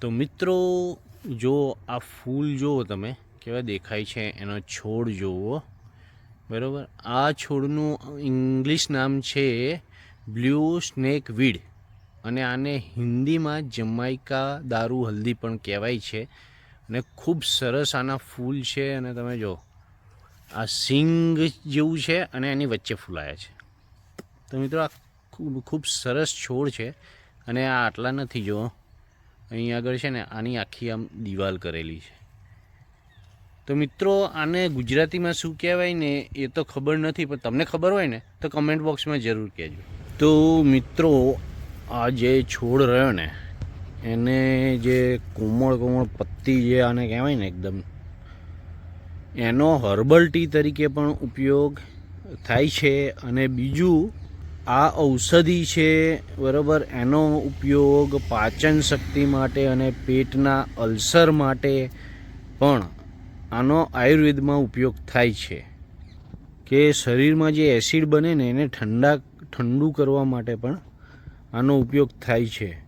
તો મિત્રો, જો આ ફૂલ જુઓ તમે, કેવા દેખાય છે, એનો છોડ જુઓ. બરાબર? આ છોડનું ઇંગ્લિશ નામ છે બ્લુ સ્નેક વીડ. અને આને હિન્દીમાં જમાઈકા દારૂ હલ્દી પણ કહેવાય છે. અને ખૂબ સરસ આના ફૂલ છે, અને તમે જો આ સિંગ જેવું છે, અને એની વચ્ચે ફૂલાયા છે. તો મિત્રો, આ ખૂબ ખૂબ સરસ છોડ છે, અને આ આટલા નથી જો અહીં આગળ છે ને આની આખી આમ દિવાલ કરેલી છે. તો મિત્રો, આને ગુજરાતીમાં શું કહેવાય ને, એ તો ખબર નથી, પણ તમને ખબર હોય ને, તો કમેન્ટ બોક્સમાં જરૂર કહેજો. તો મિત્રો, આ જે છોડ રહ્યો ને, એને જે કોમળ કોમળ પત્તી જે આને કહેવાય ને એકદમ, એનો હર્બલ ટી તરીકે પણ ઉપયોગ થાય છે. અને બીજું આ ઔષધિ છે, બરાબર? એનો ઉપયોગ પાચન શક્તિ માટે અને પેટના અલ્સર માટે પણ આનો આયુર્વેદમાં ઉપયોગ થાય છે. કે શરીરમાં જે એસિડ બને ને એને ઠંડા, ઠંડુ કરવા માટે પણ આનો ઉપયોગ થાય છે.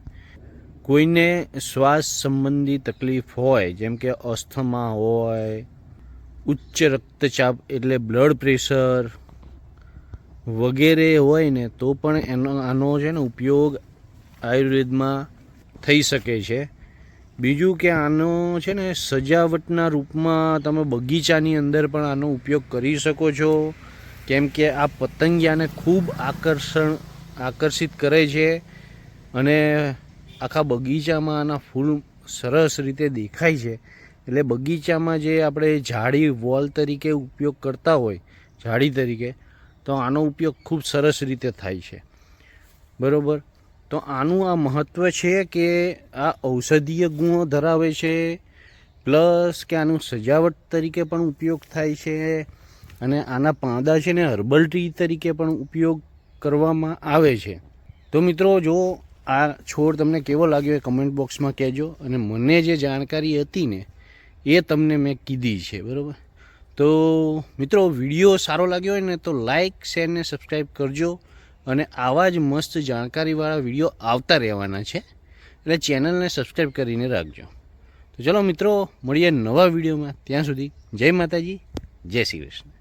કોઈને શ્વાસ સંબંધી તકલીફ હોય, જેમ કે અસ્થમા હોય, ઉચ્ચ રક્તચાપ એટલે બ્લડ પ્રેશર વગેરે હોય ને તો પણ એનો, આનો છે ને ઉપયોગ આયુર્વેદમાં થઈ શકે છે. બીજું કે આનો છે ને સજાવટના રૂપમાં તમે બગીચાની અંદર પણ આનો ઉપયોગ કરી શકો છો. કેમ કે આ પતંગિયાને ખૂબ આકર્ષણ, આકર્ષિત કરે છે અને આખા બગીચામાં આના ફૂલ સરસ રીતે દેખાય છે. એટલે બગીચામાં જે આપણે ઝાડી વોલ તરીકે ઉપયોગ કરતા હોય ઝાડી તરીકે તો આનો ઉપયોગ ખૂબ સરસ રીતે થાય છે. બરાબર? તો આનું આ મહત્ત્વ છે કે આ ઔષધીય ગુણો ધરાવે છે, પ્લસ કે આનું સજાવટ તરીકે પણ ઉપયોગ થાય છે, અને આના પાંદા છે ને હર્બલ ટ્રી તરીકે પણ ઉપયોગ કરવામાં આવે છે. તો મિત્રો, જો આ છોડ તમને કેવો લાગ્યો એ કમેન્ટ બોક્સમાં કહેજો, અને મને જે જાણકારી હતી ને, એ તમને મેં કીધી છે. બરાબર? તો મિત્રો, વીડિયો સારો લાગ્યો હોય ને તો લાઇક શેર ને સબસ્ક્રાઈબ કરજો અને આવા જ મસ્ત જાણકારીવાળા વીડિયો આવતા રહેવાના છે. એટલે ચેનલને સબસ્ક્રાઈબ કરીને રાખજો. તો ચલો મિત્રો, મળીએ નવા વિડીયોમાં. ત્યાં સુધી જય માતાજી, જય શ્રી કૃષ્ણ.